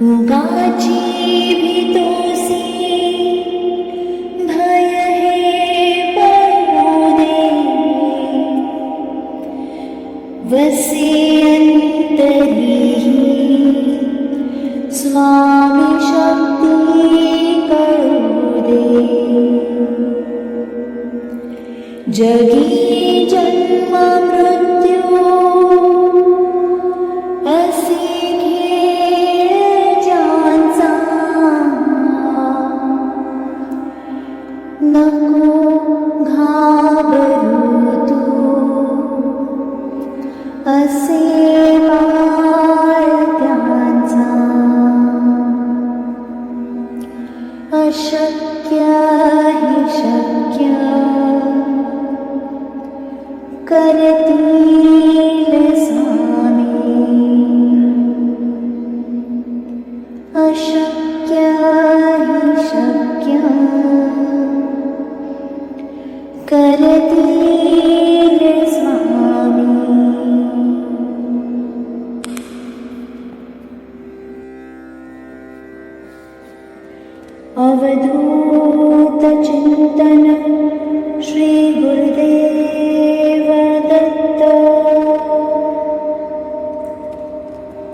जीवितो भय पहदे वसे ती स्वामिशक्ति पौदे जगी जन्म मृत्यो।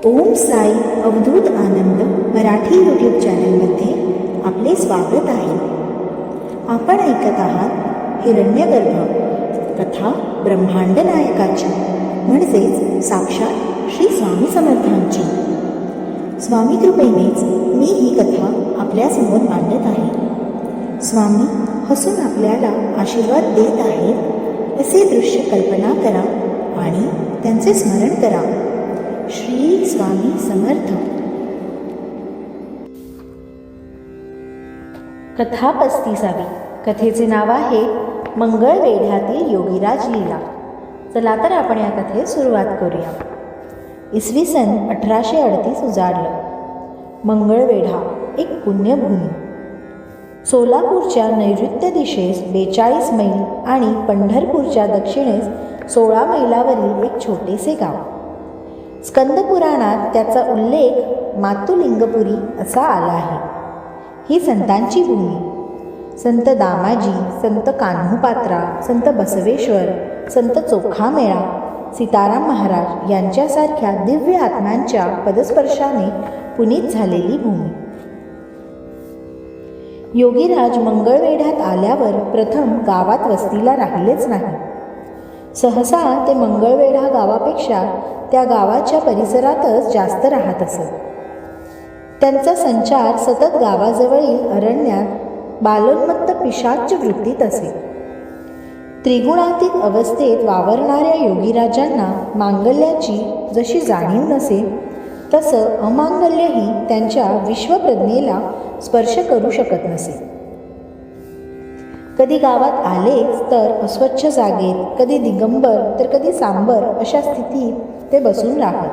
ओम साई अवधूत आनंद मराठी यूट्यूब चॅनलमध्ये आपले स्वागत आहे. आपण ऐकत आहात हिरण्यगर्भ कथा ब्रह्मांड नायकाची म्हणजेच साक्षात श्री स्वामी समर्थांची. स्वामी कृपेनेच मी ही कथा आपल्यासमोर मांडत आहे. स्वामी हसून आपल्याला आशीर्वाद देत आहेत असे दृश्य कल्पना करा आणि त्यांचे स्मरण करा. श्री स्वामी समर्थ. कथा पस्तीसावी कथेचे नाव आहे मंगळवेढ्यातील योगीराज लीला. चला तर आपण या कथेस सुरुवात करूया. इसवी सन अठराशे अडतीस उजाडलं. मंगळवेढा एक पुण्यभूमी. सोलापूरच्या नैऋत्य दिशेस बेचाळीस मैल आणि पंढरपूरच्या दक्षिणेस सोळा मैलावरील एक छोटेसे गाव. स्कंदपुराणात त्याचा उल्लेख मातुलिंगपुरी असा आला आहे. ही संतांची भूमी. संत दामाजी संत कान्होपात्रा संत बसवेश्वर संत चोखामेळा सीताराम महाराज यांच्यासारख्या दिव्य आत्म्यांच्या पदस्पर्शाने पुनीत झालेली भूमी. योगीराज मंगळवेढ्यात आल्यावर प्रथम गावात वस्तीला राहिलेच नाही. सहसा ते मंगळवेढा गावापेक्षा त्या गावाच्या परिसरातच जास्त राहत असत. त्यांचा संचार सतत गावाजवळील अरण्यात बालोन्मत्त पिशाच वृत्तीत असे. त्रिगुणातीत अवस्थेत वावरणाऱ्या योगीराजांना मांगल्याची जशी जाणीव नसे तसं अमांगल्यही त्यांच्या विश्वप्रज्ञेला स्पर्श करू शकत नसे. कधी गावात आलेच तर अस्वच्छ जागेत कधी दिगंबर तर कधी सांबर अशा स्थितीत ते बसून राहत.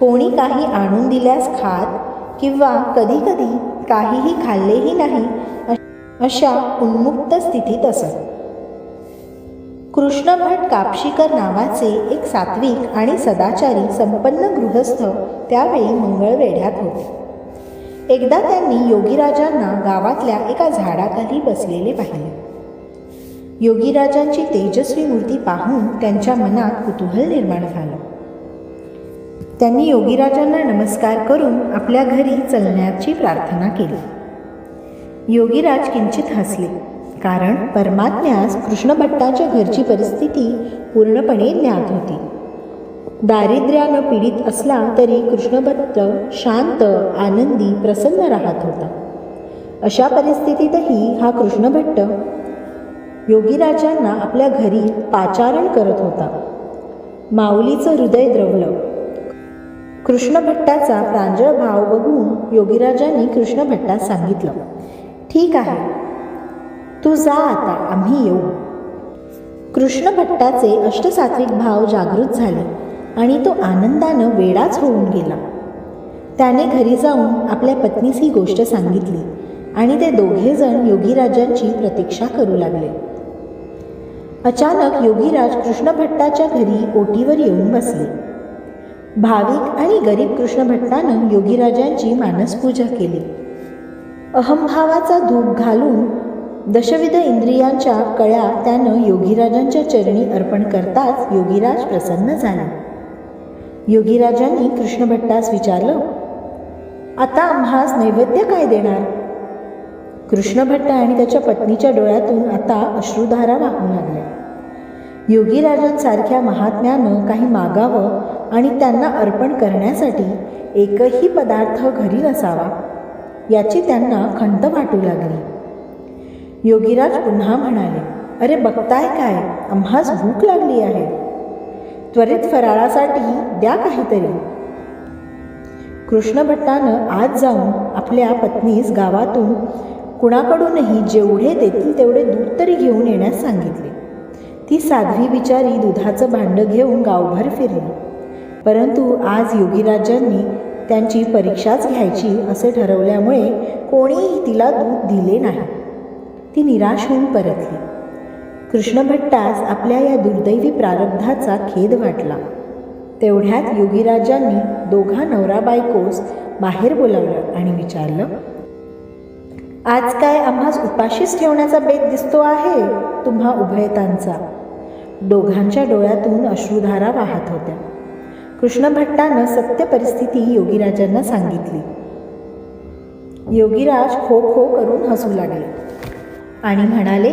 कोणी काही आणून दिल्यास खात किंवा कधीकधी काहीही खाल्लेही नाही अशा उन्मुक्त स्थितीत असत. कृष्णभट कापशीकर नावाचे एक सात्विक आणि सदाचारी संपन्न गृहस्थ त्यावेळी मंगळवेढ्यात होते. एकदा त्यांनी योगीराजांना गावातल्या एका झाडाखाली बसलेले पाहिले. योगीराजांची तेजस्वी मूर्ती पाहून त्यांच्या मनात कुतूहल निर्माण झालं. त्यांनी योगीराजांना नमस्कार करून आपल्या घरी चलण्याची प्रार्थना केली. योगीराज किंचित हसले कारण परमात्म्यास कृष्णभट्टाच्या घरची परिस्थिती पूर्णपणे ज्ञात होती. दारिद्र्यानं पीडित असला तरी कृष्णभट्ट शांत आनंदी प्रसन्न राहत होता. अशा परिस्थितीतही हा कृष्णभट्ट योगीराजांना आपल्या घरी पाचारण करत होता. माऊलीचं हृदय द्रवलं. कृष्णभट्टाचा प्रांजळ भाव बघून योगीराजांनी कृष्णभट्टास सांगितलं ठीक आहे. तू जा आता आम्ही येऊ. कृष्णभट्टाचे अष्टसात्विक भाव जागृत झाले आणि तो आनंदानं वेडाच होऊन गेला. त्याने घरी जाऊन आपल्या पत्नीस ही गोष्ट सांगितली आणि ते दोघेजण योगीराजांची प्रतीक्षा करू लागले. अचानक योगीराज कृष्णभट्टाच्या घरी ओटीवर येऊन बसले. भाविक आणि गरीब कृष्णभट्टानं योगीराजांची मानसपूजा केली. अहंभावाचा धूप घालून दशविध इंद्रियांच्या कळ्या त्यानं योगीराजांच्या चरणी अर्पण करताच योगीराज प्रसन्न झाला. योगीराजांनी कृष्णभट्टास विचारलं आता आम्हास नैवेद्य काय देणार? कृष्णभट्ट आणि त्याच्या पत्नीच्या डोळ्यातून आता अश्रुधारा वाहू लागल्या. योगीराजांसारख्या महात्म्यानं काही मागावं आणि त्यांना अर्पण करण्यासाठी एकही पदार्थ घरी नसावा याची त्यांना खंत वाटू लागली. योगीराज पुन्हा म्हणाले अरे बघताय काय? आम्हास भूक लागली आहे. त्वरित फराळासाठी द्या काहीतरी. कृष्णभट्टानं आज जाऊन आपल्या पत्नीस गावातून कुणाकडूनही जेवढे देतील तेवढे दूध तरी घेऊन येण्यास सांगितले. ती साध्वी बिचारी दुधाचं भांडं घेऊन गावभर फिरली. परंतु आज योगीराजांनी त्यांची परीक्षाच घ्यायची असे ठरवल्यामुळे कोणीही तिला दूध दिले नाही. ती निराश होऊन परतली. कृष्णभट्टास आपल्या या दुर्दैवी प्रारब्धाचा खेद वाटला. तेवढ्यात योगीराजांनी दोघा नवरा बायकोस बाहेर बोलावलं आणि विचारलं आज काय आम्हास उपाशीच ठेवण्याचा बेत दिसतो आहे? तुम्हा उभयतांचा. दोघांच्या डोळ्यातून अश्रुधारा वाहत होत्या. कृष्णभट्टानं सत्य परिस्थिती योगीराजांना सांगितली. योगीराज खो खो करून हसू लागले. आणि म्हणाले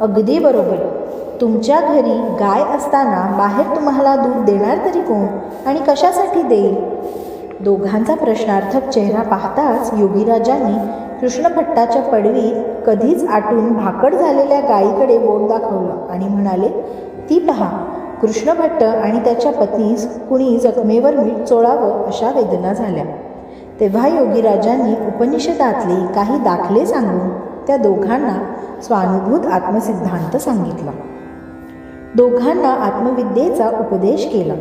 अगदी बरोबर. तुमच्या घरी गाय असताना बाहेर तुम्हाला दूध देणार तरी कोण आणि कशासाठी देईल? दोघांचा प्रश्नार्थक चेहरा पाहताच योगीराजांनी कृष्णभट्टाच्या पडवीत कधीच आटून भाकड झालेल्या गायीकडे बोट दाखवलं आणि म्हणाले ती पहा कृष्णभट्ट आणि त्याच्या पत्नीस कुणी जखमेवर मीठ चोळावं अशा वेदना झाल्या. तेव्हा योगीराजांनी उपनिषदातले काही दाखले सांगून त्या दोघांना स्वानुभूत आत्मसिद्धांत सांगितला. दोघांना आत्मविद्येचा उपदेश केला.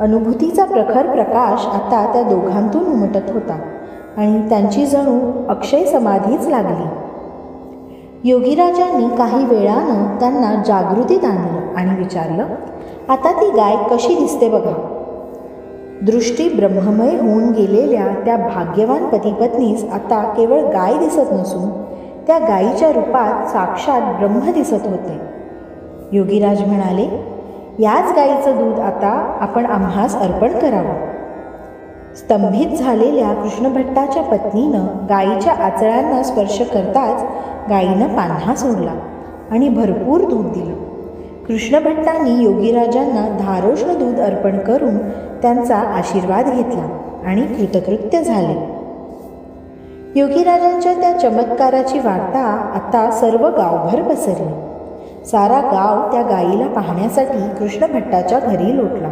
अनुभूतीचा प्रखर प्रकाश आता त्या दोघांतून उमटत होता. आणि त्यांची जणू अक्षय समाधीच लागली. योगीराजांनी काही वेळानं त्यांना जागृतीत आणलं आणि विचारलं आता ती गाय कशी दिसते बघा. दृष्टी ब्रह्ममय होऊन गेलेल्या त्या भाग्यवान पतीपत्नीस आता केवळ गाय दिसत नसून त्या गायीच्या रूपात साक्षात ब्रह्म दिसत होते. योगीराज म्हणाले याच गायीचं दूध आता आपण आम्हास अर्पण करावं. स्तंभित झालेल्या कृष्णभट्टाच्या पत्नीनं गायीच्या आचळांना स्पर्श करताच गायीनं पान्हा सोडला आणि भरपूर दूध दिलं. कृष्णभट्टांनी योगीराजांना धारोष्ण दूध अर्पण करून त्यांचा आशीर्वाद घेतला आणि कृतकृत्य झाले. योगीराजांच्या त्या चमत्काराची वार्ता आता सर्व गावभर पसरली. सारा गाव त्या गायीला पाहण्यासाठी कृष्णभट्टाच्या घरी लोटला.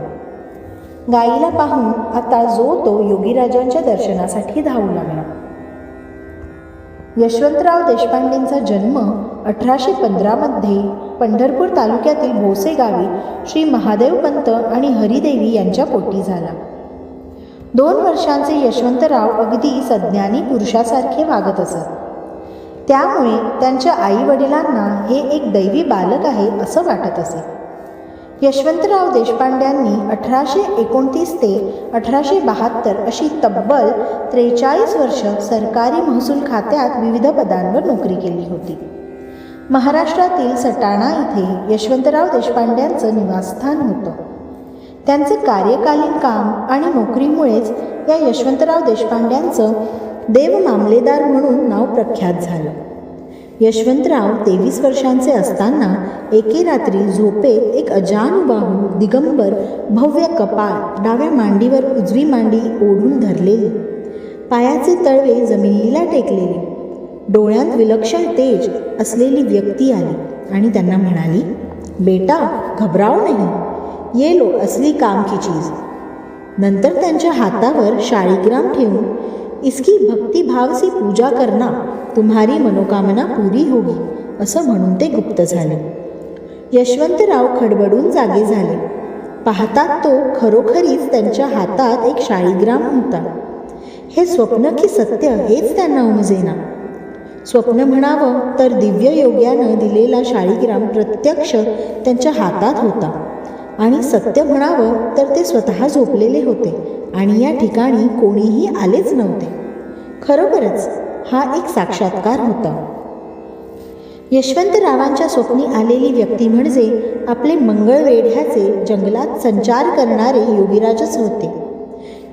गायीला पाहून आता जो तो योगीराजांच्या दर्शनासाठी धावू लागला. यशवंतराव देशपांडेंचा जन्म अठराशे पंधरामध्ये पंढरपूर तालुक्यातील भोसे गावी श्री महादेव पंत आणि हरिदेवी यांच्या पोटी झाला. दोन वर्षांचे यशवंतराव अगदी सज्ञानी पुरुषासारखे वागत असत. त्यामुळे त्यांच्या आई वडिलांना हे एक दैवी बालक आहे असं वाटत असे. यशवंतराव देशपांड्यांनी अठराशे एकोणतीस ते अठराशे बहात्तर अशी तब्बल त्रेचाळीस वर्ष सरकारी महसूल खात्यात विविध पदांवर नोकरी केली होती. महाराष्ट्रातील सटाणा इथे यशवंतराव देशपांड्यांचं निवासस्थान होतं. त्यांचं कार्यकालीन काम आणि नोकरीमुळेच या यशवंतराव देशपांड्यांचं देव मामलेदार म्हणून नाव प्रख्यात झालं. यशवंतराव तेवीस वर्षांचे असताना एके रात्री झोपेत एक अजानुबाहू दिगंबर भव्य कपाळ डाव्या मांडीवर उजवी मांडी ओढून धरलेली. पायाचे तळवे जमिनीला टेकलेले. डोळ्यात विलक्षण तेज असलेली व्यक्ती आली आणि त्यांना म्हणाली बेटा घबराव नाही. ये लो असली काम की चीज. नंतर त्यांच्या हातावर शाळीग्राम ठेवून इसकी भक्तिभाव से पूजा करना तुम्हारी मनोकामना पूरी होगी असं म्हणून ते गुप्त झाले. यशवंतराव खडबडून जागे झाले. पाहतात तो खरोखरीच त्यांच्या हातात एक शाळीग्राम होता. हे स्वप्न की सत्य हेच त्यांना उमजेना. स्वप्न म्हणावं तर दिव्य योग्यानं दिलेला शाळीग्राम प्रत्यक्ष त्यांच्या हातात होता. आणि सत्य म्हणावं तर ते स्वतः झोपलेले होते आणि या ठिकाणी कोणीही आलेच नव्हते. खरोखरच हा एक साक्षात्कार होता. यशवंतरावांच्या स्वप्नी आलेली व्यक्ती म्हणजे आपले मंगळवेढ्याचे जंगलात संचार करणारे योगीराजच होते.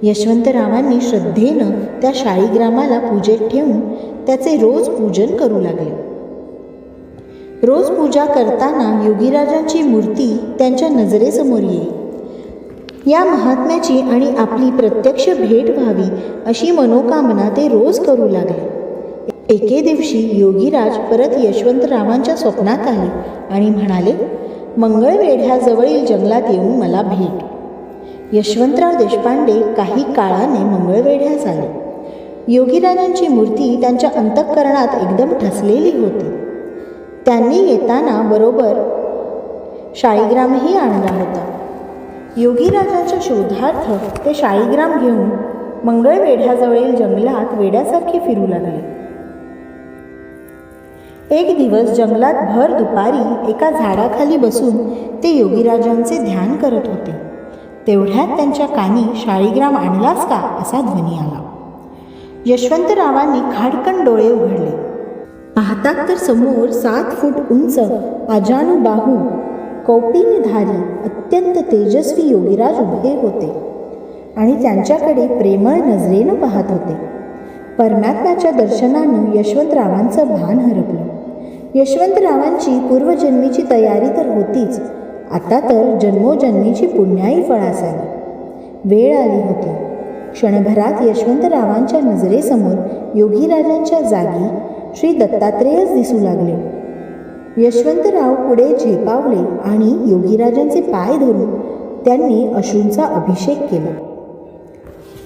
यशवंतरावांनी श्रद्धेनं त्या शाळीग्रामाला पूजेत ठेवून त्याचे रोज पूजन करू लागले. रोज पूजा करताना योगीराजांची मूर्ती त्यांच्या नजरेसमोर येईल. या महात्म्याची आणि आपली प्रत्यक्ष भेट व्हावी अशी मनोकामना ते रोज करू लागले. एके दिवशी योगीराज परत यशवंतरावांच्या स्वप्नात आले आणि म्हणाले मंगळवेढ्याजवळील जंगलात येऊन मला भेट. यशवंतराव देशपांडे काही काळाने मंगळवेढ्यास आले योगीराजांची मूर्ती त्यांच्या अंतःकरणात एकदम ठसलेली होती. त्यांनी येताना बरोबर शाळीग्रामही आणला होता. योगीराजांच्या शोधार्थ ते शाळीग्राम घेऊन मंगळवेढ्याजवळील जंगलात वेड्यासारखे फिरू लागले. एक दिवस जंगलात भर दुपारी एका झाडाखाली बसून ते योगीराजांचे ध्यान करत होते. तेवढ्यात त्यांच्या कानी शाळीग्राम आणलास का? असा ध्वनी आला. यशवंतरावांनी खाडकन डोळे उघडले. पाहतात तर समोर सात फूट उंच अजानुबाहू कौपिनधारी अत्यंत तेजस्वी योगीराज उभे होते आणि त्यांच्याकडे प्रेमळ नजरेनं पाहत होते. परमात्म्याच्या दर्शनानं यशवंतरावांचं भान हरपलं. यशवंतरावांची पूर्वजन्मीची तयारी तर होतीच आता तर जन्मोजन्मीची पुण्याई फळासाली. वेळ आली होती. क्षणभरात यशवंतरावांच्या नजरेसमोर योगीराजांच्या जागी श्री दत्तात्रेयच दिसू लागले. यशवंतराव पुढे झेपावले आणि योगीराजांचे पाय धरून त्यांनी अश्रूंचा अभिषेक केला.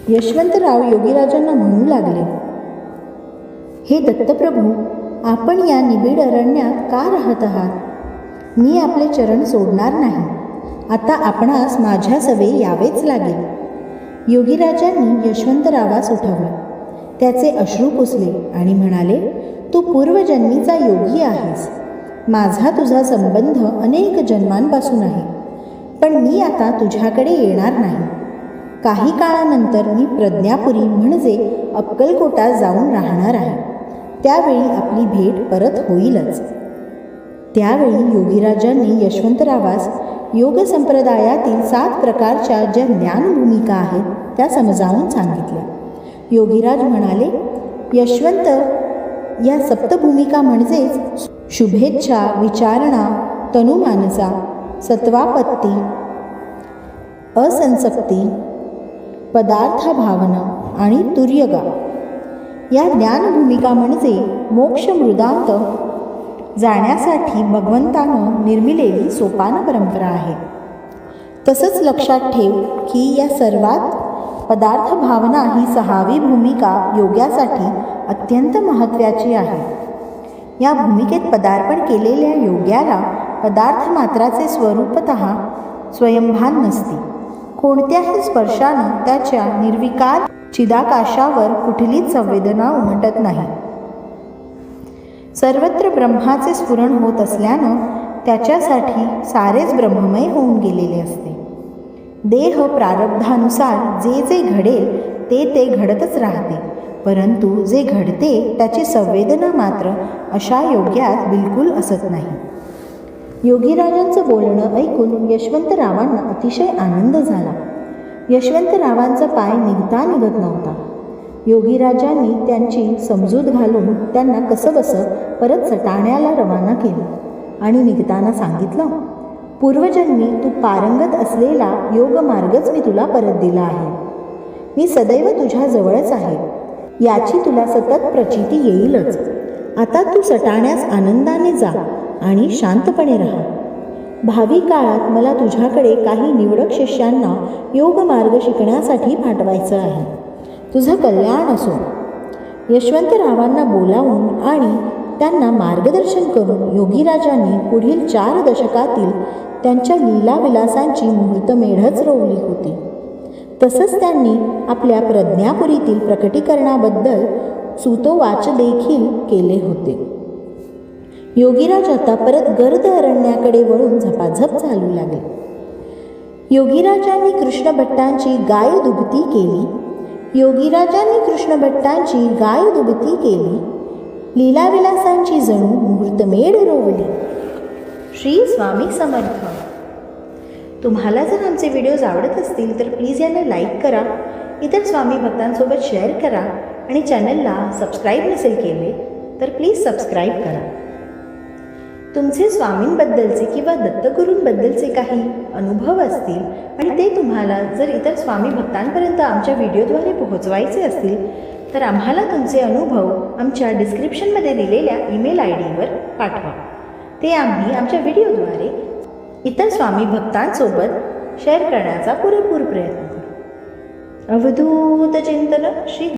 यशवंतराव योगीराजांना म्हणू लागले हे दत्तप्रभू आपण या निबिड अरण्यात का राहत आहात? मी आपले चरण सोडणार नाही. आता आपणास माझ्या सवे यावेच लागेल. योगीराजांनी यशवंतरावास उठवले. त्याचे अश्रू पुसले आणि म्हणाले तू पूर्वजन्मीचा योगी आहेस. माझा तुझा संबंध अनेक जन्मांपासून आहे पण मी आता तुझ्याकडे येणार नाही. काही काळानंतर मी प्रज्ञापुरी म्हणजे अक्कलकोटात जाऊन राहणार आहे. त्यावेळी आपली भेट परत होईलच. त्यावेळी योगीराजांनी यशवंतरावास योग संप्रदायातील सात प्रकारच्या ज्या ज्ञानभूमिका आहेत त्या समजावून सांगितल्या. योगीराज म्हणाले यशवंत या सप्तभूमिका म्हणजेच शुभेच्छा विचारणा तनुमानसा सत्वापत्ती असंसक्ती पदार्थभावना आणि तुर्यगा. या ज्ञानभूमिका म्हणजे मोक्ष मृदांत जाण्यासाठी भगवंतानं निर्मिलेली सोपान परंपरा आहे. तसंच लक्षात ठेव की या सर्वात पदार्थ भावना ही सहावी भूमिका योग्यासाठी अत्यंत महत्त्वाची आहे. या भूमिकेत पदार्पण केलेल्या योग्याला पदार्थ मात्राचे स्वरूपत स्वयंभान नसते. कोणत्याही स्पर्शानं त्याच्या निर्विकार चिदाकाशावर कुठलीच संवेदना उमटत नाही. सर्वत्र ब्रह्माचे स्फुरण होत असल्यानं त्याच्यासाठी सारेच ब्रह्ममय होऊन गेलेले असते. देह प्रारब्धानुसार जे जे घडेल ते ते घडतच राहते. परंतु जे घडते त्याची संवेदना मात्र अशा योग्यात बिलकुल असत नाही. योगीराजांचं बोलणं ऐकून यशवंतरावांना अतिशय आनंद झाला. यशवंतरावांचा पाय निघता निघत नव्हता. योगीराजांनी त्यांची समजूत घालून त्यांना कसंबसं परत सटाण्याला रवाना केलं आणि निघताना सांगितलं पूर्वजन्मी तू पारंगत असलेला योगमार्गच मी तुला परत दिला आहे. मी सदैव तुझ्याजवळच आहे. याची तुला सतत प्रचिती येईलच. आता तू सटाण्यास आनंदाने जा आणि शांतपणे राहा. भावी काळात मला तुझ्याकडे काही निवडक शिष्यांना योग मार्ग शिकण्यासाठी पाठवायचं आहे. तुझं कल्याण असो. यशवंतरावांना बोलावून आणि त्यांना मार्गदर्शन करून योगीराजांनी पुढील चार दशकातील त्यांच्या लीलाविलासांची मुहूर्तमेढच रोवली होती. तसंच त्यांनी आपल्या प्रज्ञापुरीतील प्रकटीकरणाबद्दल सुतोवाच देखील केले होते. योगीराज आता परत गर्द अरण्याकडे वळून झपाझप चालू लागले. योगीराजांनी कृष्णभट्टांची गाय दुभती केली. योगीराजांनी कृष्णभट्टांची गाय दुभती केली. लीलाविलासांची जणू मुहूर्तमेढ रोवली. श्री स्वामी समर्थ. तुम्हाला जर आमचे व्हिडिओज आवडत असतील तर प्लीज यांना लाईक करा. इतर स्वामी भक्तांसोबत शेअर करा. आणि चॅनलला सबस्क्राईब नसेल केले तर प्लीज सबस्क्राईब करा. तुमचे स्वामींबद्दलचे किंवा दत्तगुरूंबद्दलचे काही अनुभव असतील आणि ते तुम्हाला जर इतर स्वामी भक्तांपर्यंत आमच्या व्हिडिओद्वारे पोहोचवायचे असतील तर आम्हाला तुमचे अनुभव आमच्या डिस्क्रिप्शनमध्ये दिलेल्या ईमेल आय डीवर पाठवा. ते आम्ही आमच्या व्हिडिओद्वारे इतर स्वामी भक्तांसोबत शेअर करण्याचा पुरेपूर प्रयत्न करू. अवधूत चिंतन श्री